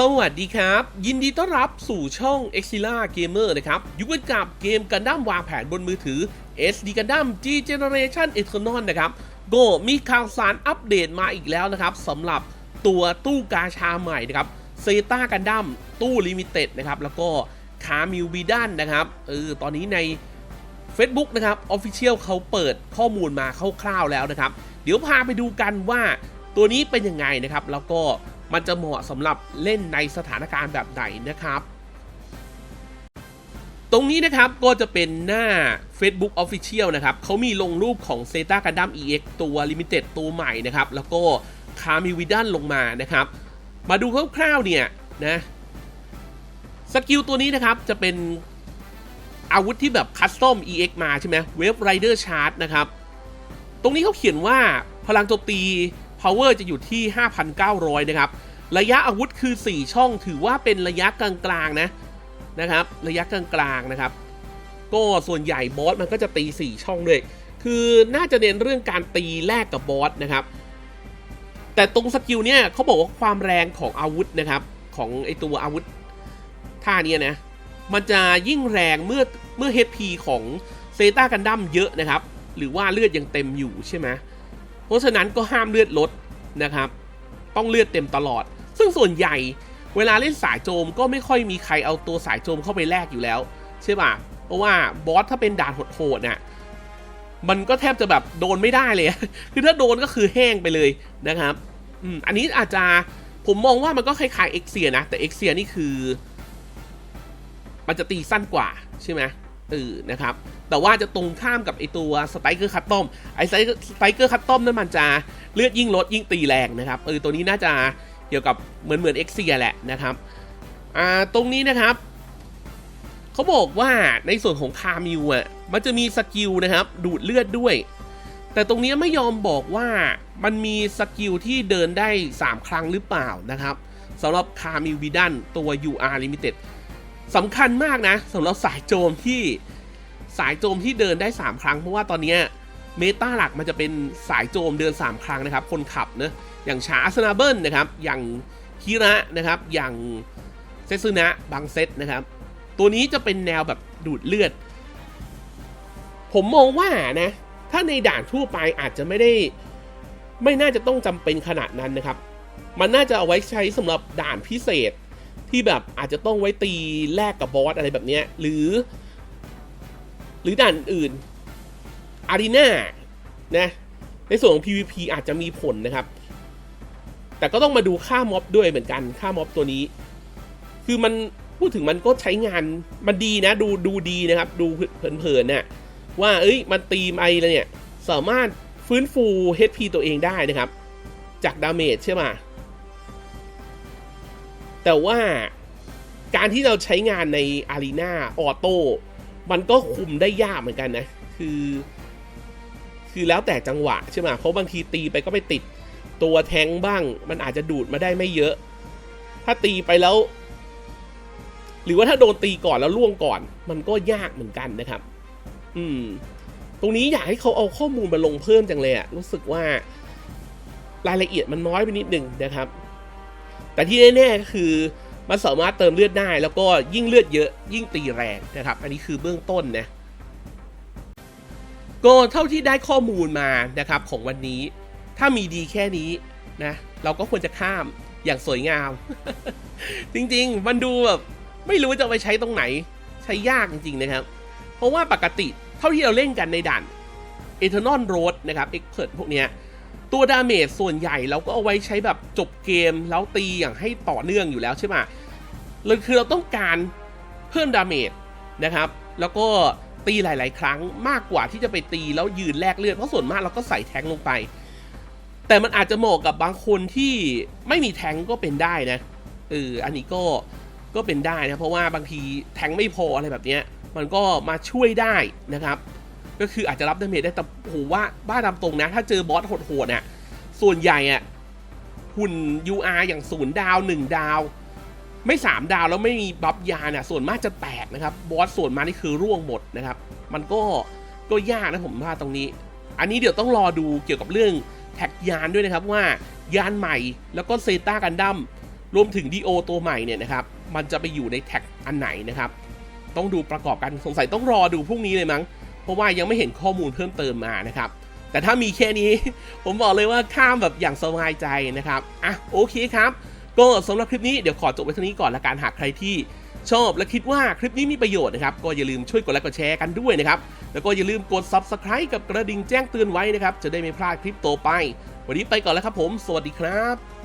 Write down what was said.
สวัสดีครับ ยินดีต้อนรับสู่ช่อง e x i l a Gamer นะครับอยู่กันกับเกมกันดั้มวางแผนบนมือถือ SD กันดั้ม G Generation Eternal นะครับก็มีข่าวสารอัปเดตมาอีกแล้วนะครับสำหรับตัวตู้กาชาใหม่นะครับเซตากันดั้มตู้ลิมิเต็ดนะครับแล้วก็คามิวบีดันนะครับเออตอนนี้ใน Facebook นะครับ Official เขาเปิดข้อมูลมาคร่าวๆแล้วนะครับ เดี๋ยวพาไปดูกันว่าตัวนี้เป็นยังไงนะครับแล้วก็ มันจะเหมาะสำหรับเล่นในสถานการณ์แบบไหนนะครับ ตรงนี้นะครับก็จะเป็นหน้า Facebook Official นะครับเขามีลงรูปของ Zeta Gundam EX ตัว Limited ตัวใหม่นะครับ แล้วก็คามิวิดันลงมานะครับ มาดูคร่าวๆเนี่ยนะสกิลตัวนี้นะครับจะเป็นอาวุธที่แบบคัสตอม EX มาใช่ไหมเวฟไรเดอร์ชาร์ e นะครับ ตรงนี้เขาเขียนว่าพลังโจมตี power จะอยู่ที่ 5,900 นะครับ ระยะอาวุธคือ 4 ช่องถือว่าเป็นระยะกลางๆนะนะครับ ระยะกลางๆนะครับ ก็ส่วนใหญ่บอสมันก็จะตี 4 ช่องด้วย คือน่าจะเน้นเรื่องการตีแลกกับบอสนะครับ แต่ตรงสกิลเนี่ยเขาบอกว่าความแรงของอาวุธนะครับ ของไอตัวอาวุธท่านี้นะ มันจะยิ่งแรงเมื่อเมื่อ HP ของเซตากันดั้มเยอะนะครับ หรือว่าเลือดยังเต็มอยู่ใช่ไหมเพราะฉะนั้นก็ห้ามเลือดลดนะครับ ต้องเลือดเต็มตลอด ซึ่งส่วนใหญ่เวลาเล่นสายโจมก็ไม่ค่อยมีใครเอาตัวสายโจมเข้าไปแลกอยู่แล้ว ใช่ป่ะ เพราะว่าบอสถ้าเป็นด่านโหดๆน่ะมันก็แทบจะแบบโดนไม่ได้เลย คือถ้าโดนก็คือแห้งไปเลยนะครับอืมอันนี้อาจจะผมมองว่ามันก็คล้ายๆเอ็กเซียนะ แต่เอ็กเซียนี่คือ มันจะตีสั้นกว่าใช่ไหมเออนะครับ แต่ว่าจะตรงข้ามกับไอตัวสไตรเกอร์คัตตอมไอสไตรเกอร์คัตตอมนั่นมันจะเลือดยิ่งลดยิ่งตีแรงนะครับเออตัวนี้น่าจะเกี่ยวกับเหมือนเหมือนเอ็กเซียแหละนะครับอ่าตรงนี้นะครับเขาบอกว่าในส่วนของคามิวอะมันจะมีสกิลนะครับ ดูดเลือดด้วย แต่ตรงนี้ไม่ยอมบอกว่ามันมีสกิลที่เดินได้ 3 ครั้งหรือเปล่านะครับสำหรับคามิวบิดันตัว UR Limited สำคัญมากนะสำหรับสายโจมที่ สายโจมที่เดินได้ 3 ครั้ง เพราะว่าตอนนี้เมตาหลักมันจะเป็นสายโจมเดิน 3 ครั้งนะครับ คนขับเนะอย่างชาอาสนาเบิลนะครับ อย่างคิระนะครับ อย่างเซซึนะบางเซตนะครับ ตัวนี้จะเป็นแนวแบบดูดเลือด ผมมองว่านะ ถ้าในด่านทั่วไปอาจจะไม่ได้ ไม่น่าจะต้องจำเป็นขนาดนั้นนะครับ มันน่าจะเอาไว้ใช้สำหรับด่านพิเศษที่แบบอาจจะต้องไว้ตีแลกกับบอสอะไรแบบนี้หรือ หรือด่านอื่นอารีนานะในส่วนของ PVP อาจจะมีผลนะครับ แต่ก็ต้องมาดูค่าม็อบด้วยเหมือนกันค่าม็อบตัวนี้ คือมันพูดถึงมันก็ใช้งานมันดีนะ ดูดูดีนะครับ ดูเพลินๆเนี่ยว่าเอ้ยมันตีมไอแล้วเนี่ย สามารถฟื้นฟู HP ตัวเองได้นะครับ จากดาเมจใช่ไหมแต่ว่าการที่เราใช้งานในอารีนาออโต้ มันก็คุมได้ยากเหมือนกันนะ คือ คือแล้วแต่จังหวะใช่ไหมเพราะบางทีตีไปก็ไปติดตัวแทงบ้าง มันอาจจะดูดมาได้ไม่เยอะ ถ้าตีไปแล้ว หรือว่าถ้าโดนตีก่อนแล้วล่วงก่อน มันก็ยากเหมือนกันนะครับ อืม ตรงนี้อยากให้เขาเอาข้อมูลมาลงเพิ่มจังเลยอะรู้สึกว่ารายละเอียดมันน้อยไปนิดนึงนะครับ แต่ที่แน่ๆก็คือ มันสามารถเติมเลือดได้แล้วก็ยิ่งเลือดเยอะยิ่งตีแรงนะครับ อันนี้คือเบื้องต้นนะก็เท่าที่ได้ข้อมูลมานะครับของวันนี้ ถ้ามีดีแค่นี้นะ เราก็ควรจะข้ามอย่างสวยงาม จริงๆ มันดูแบบไม่รู้จะไปใช้ตรงไหน ใช้ยากจริงๆนะครับ เพราะว่าปกติเท่าที่เราเล่นกันในด่าน Eternal Road นะครับ Expert พวกเนี้ย ตัวดาเมจส่วนใหญ่เราก็เอาไว้ใช้แบบจบเกมแล้วตีอย่างให้ต่อเนื่องอยู่แล้วใช่ไหมเลยคือเราต้องการเพิ่มดาเมจนะครับ แล้วก็ตีหลาย ๆ ครั้งมากกว่าที่จะไปตีแล้วยืนแลกเลือดเพราะส่วนมากเราก็ใส่แทงลงไป แต่มันอาจจะเหมาะกับบางคนที่ไม่มีแทงก็เป็นได้นะเอออันนี้ก็ก็เป็นได้นะเพราะว่าบางทีแทงไม่พออะไรแบบเนี้ยมันก็มาช่วยได้นะครับ ก็คืออาจจะรับดาเมจได้แต่โหว่าบ้าดำตรงนะ ถ้าเจอบอสโหดๆน่ะส่วนใหญ่อะหุ่น UR อย่างศูนย์ดาวหนึ่งดาว ไม่3ดาวแล้วไม่มีบัฟยาเนี่ยส่วนมากจะแตกนะครับ บอสส่วนมากนี่คือร่วงหมดนะครับ มันก็ก็ยากนะผมว่าตรงนี้ อันนี้เดี๋ยวต้องรอดูเกี่ยวกับเรื่องแท็กยานด้วยนะครับว่ายานใหม่แล้วก็เซตากันดั้มรวมถึง DO ตัวใหม่เนี่ยนะครับ มันจะไปอยู่ในแท็กอันไหนนะครับ ต้องดูประกอบกันสงสัยต้องรอดูพรุ่งนี้เลยมั้ง เพราะว่ายังไม่เห็นข้อมูลเพิ่มเติมมานะครับ แต่ถ้ามีแค่นี้ ผมบอกเลยว่าข้ามแบบอย่างสบายใจนะครับอะโอเคครับ ก็สำหรับคลิปนี้เดี๋ยวขอจบไว้เท่านี้ก่อนละกันหากใครที่ชอบและคิดว่าคลิปนี้มีประโยชน์นะครับ ก็อย่าลืมช่วยกดไลค์กดแชร์กันด้วยนะครับ แล้วก็อย่าลืมกด Subscribe กับกระดิ่งแจ้งเตือนไว้นะครับ จะได้ไม่พลาดคลิปต่อไป วันนี้ไปก่อนแล้วครับผม สวัสดีครับ